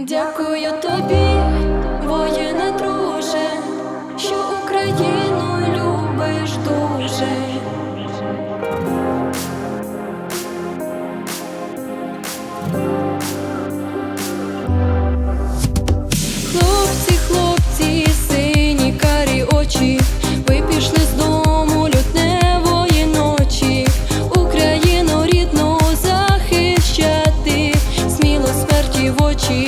Дякую тобі, воїне друже, що Україну любиш дуже. Хлопці, хлопці, сині карі очі, ви пішли з дому в очі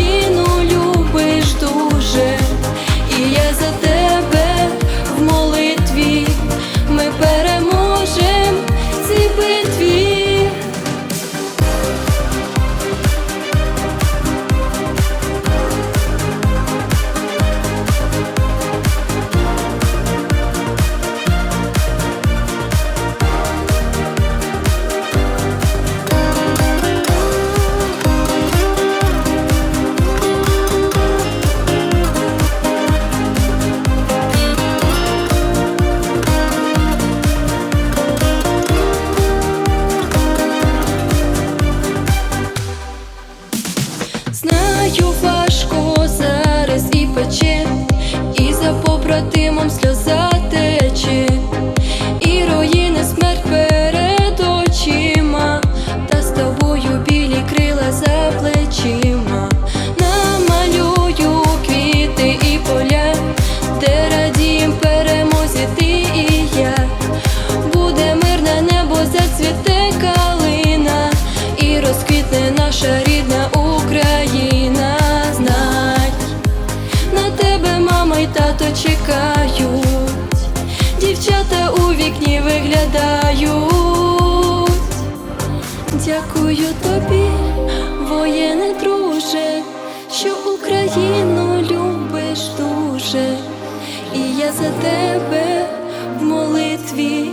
чекають, дівчата у вікні виглядають. Дякую тобі, воєне друже, що Україну любиш дуже, і я за тебе в молитві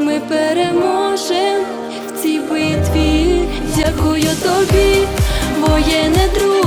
ми переможем в цій битві. Дякую тобі, воєне друже.